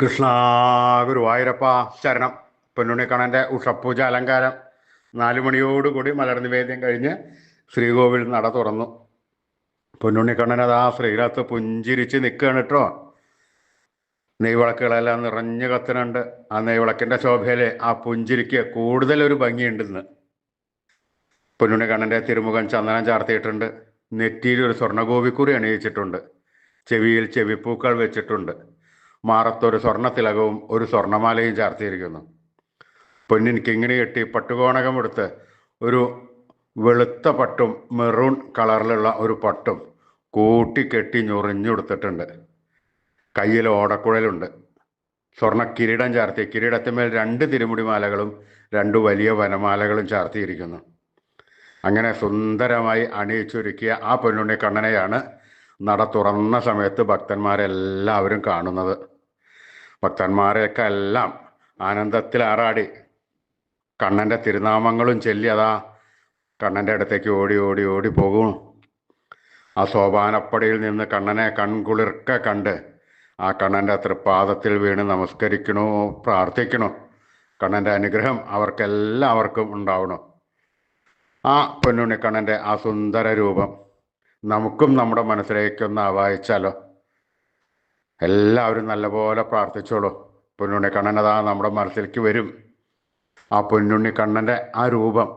കൃഷ്ണ ഗുരുവായൂരപ്പ ശരണം പൊന്നുണ്ണിക്കണ്ണന്റെ ഉഷപ്പൂജ അലങ്കാരം. നാലു മണിയോടുകൂടി മലർ നിവേദ്യം കഴിഞ്ഞ് ശ്രീകോവിൽ നട തുറന്നു. പൊന്നുണ്ണിക്കണ്ണൻ അതാ ശ്രീരത്ത് പുഞ്ചിരിച്ച് നിൽക്കുകയാണ് കേട്ടോ. നെയ്വിളക്കുകളെല്ലാം നിറഞ്ഞു കത്തുന്നുണ്ട്. ആ നെയ്വിളക്കിന്റെ ശോഭയിൽ ആ പുഞ്ചിരിക്ക് കൂടുതലൊരു ഭംഗിയുണ്ടെന്ന്. പൊന്നുണ്ണിക്കണ്ണന്റെ തിരുമുഖം ചന്ദനം ചാർത്തിയിട്ടുണ്ട്. നെറ്റിയിൽ ഒരു സ്വർണഗോപിക്കുറി അണിയിച്ചിട്ടുണ്ട്. ചെവിയിൽ ചെവിപ്പൂക്കൾ വെച്ചിട്ടുണ്ട്. മാറത്തൊരു സ്വർണത്തിലകവും ഒരു സ്വർണമാലയും ചാർത്തിയിരിക്കുന്നു. പൊന്നിൻ കിങ്ങിണി കെട്ടി പട്ടുകോണകം എടുത്ത് ഒരു വെളുത്ത പട്ടും മെറൂൺ കളറിലുള്ള ഒരു പട്ടും കൂട്ടിക്കെട്ടി ഞൊറിഞ്ഞുകൊടുത്തിട്ടുണ്ട്. കയ്യിൽ ഓടക്കുഴലുണ്ട്. സ്വർണ കിരീടം ചാർത്തി കിരീടത്തിന്മേൽ രണ്ട് തിരുമുടിമാലകളും രണ്ട് വലിയ വനമാലകളും ചാർത്തിയിരിക്കുന്നു. അങ്ങനെ സുന്ദരമായി അണിയിച്ചൊരുക്കിയ ആ പൊന്നുണ്ണി കണ്ണനെയാണ് നട തുറന്ന സമയത്ത് ഭക്തന്മാരെല്ലാവരും കാണുന്നത്. ഭക്തന്മാരെയൊക്കെ എല്ലാം ആനന്ദത്തിൽ ആറാടി. കണ്ണന്റെ തിരുനാമങ്ങളും ചൊല്ലി അതാ കണ്ണന്റെ അടുത്തേക്ക് ഓടി ഓടി ഓടി പോകും. ആ സോപാനപ്പടിയിൽ നിന്ന് കണ്ണനെ കൺകുളിർക്ക കണ്ട് ആ കണ്ണന്റെ തൃപ്പാദത്തിൽ വീണ് നമസ്കരിക്കണോ പ്രാർത്ഥിക്കണോ? കണ്ണന്റെ അനുഗ്രഹം അവർക്കെല്ലാവർക്കും ഉണ്ടാവണം. ആ പൊന്നുണ്ണിക്കണ്ണന്റെ ആ സുന്ദര രൂപം. നമുക്കും നമ്മുടെ മനസ്സിലേക്കൊന്ന് ആവാഹിച്ചാലോ? എല്ലാവരും നല്ലപോലെ പ്രാർത്ഥിച്ചോളൂ. പൊന്നുണ്ണി കണ്ണൻ അതാ നമ്മുടെ മനസ്സിലേക്ക് വരും. ആ പൊന്നുണ്ണി കണ്ണന്റെ ആ രൂപം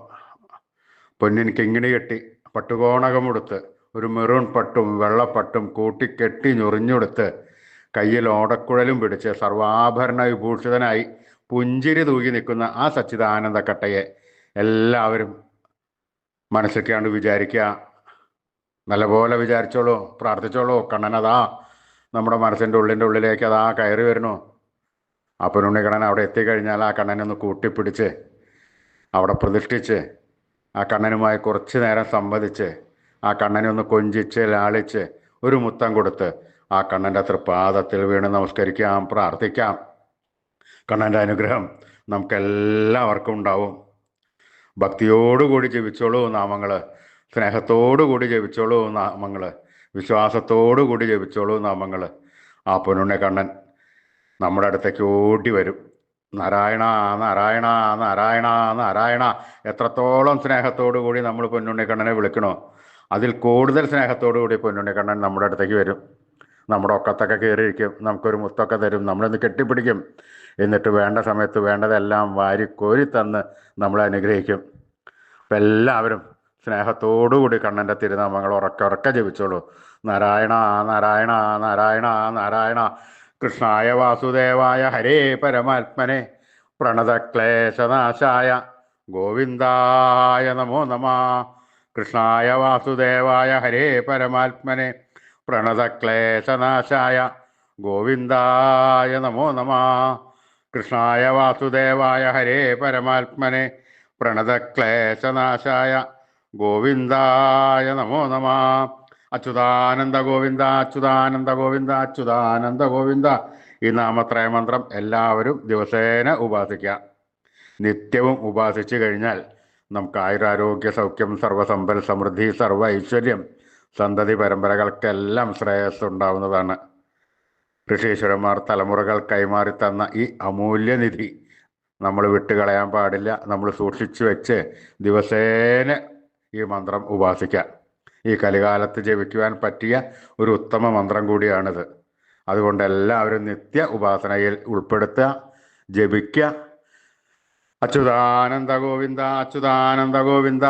പൊന്നിന് കിങ്ങിണി കെട്ടി പട്ടുകോണകമെടുത്ത് ഒരു മെറൂൺ പട്ടും വെള്ളപ്പട്ടും കൂട്ടിക്കെട്ടി ഞൊറിഞ്ഞെടുത്ത് കയ്യിൽ ഓടക്കുഴലും പിടിച്ച് സർവാഭരണ വിഭൂഷിതനായി പുഞ്ചിരി തൂകി നിൽക്കുന്ന ആ സച്ചിദാനന്ദ കട്ടയെ എല്ലാവരും മനസ്സിലേക്കാണ്ട് വിചാരിക്കുക. നല്ലപോലെ വിചാരിച്ചോളൂ പ്രാർത്ഥിച്ചോളൂ. കണ്ണനതാ നമ്മുടെ മനസ്സിന്റെ ഉള്ളിന്റെ ഉള്ളിലേക്ക് അതാ കയറി വരുന്നു. അപ്പനുണ്ണി കണ്ണൻ അവിടെ എത്തിക്കഴിഞ്ഞാൽ ആ കണ്ണനൊന്ന് കൂട്ടിപ്പിടിച്ച് അവിടെ പ്രതിഷ്ഠിച്ച് ആ കണ്ണനുമായി കുറച്ച് നേരം സംവദിച്ച് ആ കണ്ണനെ ഒന്ന് കൊഞ്ചിച്ച് ലാളിച്ച് ഒരു മുത്തം കൊടുത്ത് ആ കണ്ണന്റെ തൃപ്പാദത്തിൽ വീണ് നമസ്കരിക്കാം പ്രാർത്ഥിക്കാം. കണ്ണന്റെ അനുഗ്രഹം നമുക്കെല്ലാവർക്കും ഉണ്ടാവും. ഭക്തിയോടുകൂടി ജീവിച്ചോളൂ നാമങ്ങൾ സ്നേഹത്തോടുകൂടി ജപിച്ചോളൂ നാമങ്ങൾ വിശ്വാസത്തോടു കൂടി ജപിച്ചോളൂ നാമങ്ങൾ ആ പൊന്നുണ്ണി കണ്ണൻ നമ്മുടെ അടുത്തേക്ക് ഓടി വരും. നാരായണ നാരായണ നാരായണ നാരായണ. എത്രത്തോളം സ്നേഹത്തോടു കൂടി നമ്മൾ പൊന്നുണ്ണി കണ്ണനെ വിളിക്കണോ? അതിൽ കൂടുതൽ സ്നേഹത്തോടു കൂടി പൊന്നുണ്ണി കണ്ണൻ നമ്മുടെ അടുത്തേക്ക് വരും. നമ്മുടെ ഒക്കത്തൊക്കെ കയറിയിരിക്കും. നമുക്കൊരു മുത്തൊക്കെ തരും. നമ്മളൊന്ന് കെട്ടിപ്പിടിക്കും. എന്നിട്ട് വേണ്ട സമയത്ത് വേണ്ടതെല്ലാം വാരി കോരി തന്ന് നമ്മളെ അനുഗ്രഹിക്കും. അപ്പം എല്ലാവരും സ്നേഹത്തോടുകൂടി കണ്ണന്റെ തിരുനാമങ്ങൾ ഉറക്കെ ഉറക്കെ ജപിച്ചോളൂ. നാരായണ നാരായണ നാരായണ നാരായണ. കൃഷ്ണായ വാസുദേവായ ഹരേ പരമാത്മനെ. പ്രണതക്ലേശനാശായ. ഗോവിന്ദായ നമോ നമ. കൃഷ്ണായ വാസുദേവായ ഹരേ പരമാത്മനെ. പ്രണതക്ലേശനാശായ. ഗോവിന്ദായ നമോ നമ. കൃഷ്ണായ വാസുദേവായ ഹരേ പരമാത്മനെ. പ്രണതക്ലേശനാശായ. ഗോവിന്ദായ നമോ നമ. അച്യുതാനന്ദ ഗോവിന്ദ അച്യുതാനന്ദ ഗോവിന്ദ അച്യുതാനന്ദ ഗോവിന്ദ. ഈ നാമത്രയ മന്ത്രം എല്ലാവരും ദിവസേന ഉപാസിക്കുക. നിത്യവും ഉപാസിച്ചു കഴിഞ്ഞാൽ നമുക്ക് ആയുരാരോഗ്യ സൗഖ്യം സർവസമ്പൽ സമൃദ്ധി സർവ ഐശ്വര്യം സന്തതി പരമ്പരകൾക്കെല്ലാം ശ്രേയസ് ഉണ്ടാവുന്നതാണ് ഋഷീശ്വരന്മാർ തലമുറകൾ കൈമാറി തന്ന ഈ അമൂല്യനിധി നമ്മൾ വിട്ടുകളയാൻ പാടില്ല. നമ്മൾ സൂക്ഷിച്ചു വെച്ച് ദിവസേന ഈ മന്ത്രം ഉപാസിക്കാം. ഈ കലികാലത്ത് ജപിക്കുവാൻ പറ്റിയ ഒരു ഉത്തമ മന്ത്രം കൂടിയാണിത്. അതുകൊണ്ട് എല്ലാവരും നിത്യ ഉപാസനയിൽ ഉൾപ്പെടുത്തുക ജപിക്കുക. അച്യുതാനന്ദ ഗോവിന്ദ അച്യുതാനന്ദ ഗോവിന്ദ